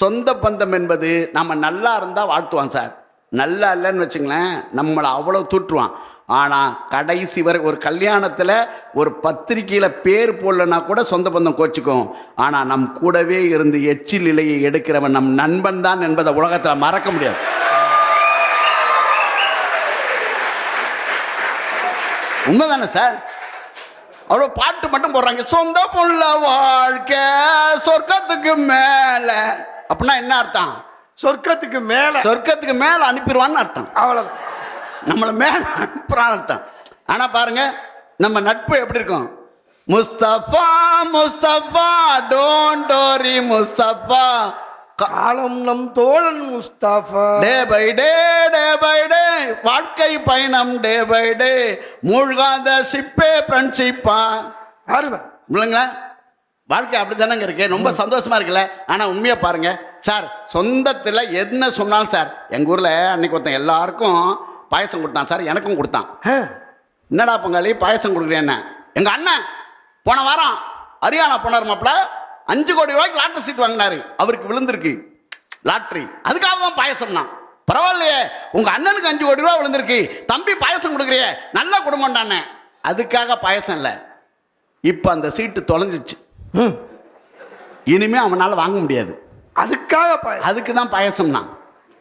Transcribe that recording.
சொந்த பந்தம் என்பது நம்ம நல்லா இருந்தால் வாழ்த்துவான் சார். நல்லா இல்லைன்னு வச்சுங்களேன் நம்மளை அவ்வளோ தூற்றுவான். ஆனால் கடைசி வரை ஒரு கல்யாணத்தில் ஒரு பத்திரிக்கையில் பேர் போடலன்னா கூட சொந்த பந்தம் கோச்சிக்கும். ஆனால் நம் கூடவே இருந்து எச்சில் இலையை எடுக்கிறவன் நம் நண்பன் தான் என்பதை உலகத்தில் மறக்க முடியாது. உண்மைதானே சார்? அவ்வளோ பாட்டு மட்டும் போடுறாங்க. சொந்த புள்ள வாழ்க்கை சொர்க்கத்துக்கு மேல. அப்படின்னா என்ன அர்த்தம்? சொர்க்கத்துக்கு மேல. சொர்க்கத்துக்கு மேல அனுப்பிடுவான்னு அர்த்தம். அவ்வளவுதான் நம்மளை மேல அனுப்புறான்னு அர்த்தம். ஆனா பாருங்க நம்ம நட்பு எப்படி இருக்கும்? Mustafa Mustafa don't worry Mustafa. காலம் நம் தோழன் Mustafa day by day day by வாழ்க்கை பயணம் டே பை டே மூழ்காத சிப்பே ஃப்ரெண்ட்ஷிப்பா இல்லைங்களா வாழ்க்கை அப்படி தானங்க இருக்கு. ரொம்ப சந்தோஷமா இருக்குல்ல? ஆனால் உண்மையை பாருங்க. சார் சொந்தத்தில் என்ன சொன்னாலும் சார் எங்கள் ஊரில் அன்னைக்கு ஒருத்தன் எல்லாருக்கும் பாயசம் கொடுத்தான் சார் எனக்கும் கொடுத்தான். என்னடா பங்காளி பாயசம் கொடுக்குறேன் எங்கள் அண்ணன் போன வாரம் ஹரியானா போனார் மாப்பிள. அஞ்சு கோடி ரூபாய்க்கு லாட்டரி சீட் வாங்கினாரு. அவருக்கு விழுந்திருக்கு. லாட்டரி. அதுக்காக தான் பாயசம்னா பரவாயில்லையே உங்க அண்ணனுக்கு அஞ்சு கோடி ரூபா விழுந்திருக்கு. தம்பி பாயசம் கொடுக்குறியே நல்ல குடும்பம்டானே அதுக்காக பாயசம் இல்லை. இப்போ அந்த சீட்டு தொலைஞ்சிச்சு. இனிமே அவனால வாங்க முடியாது. அதுக்காக அதுக்கு தான் பாயசம்னா.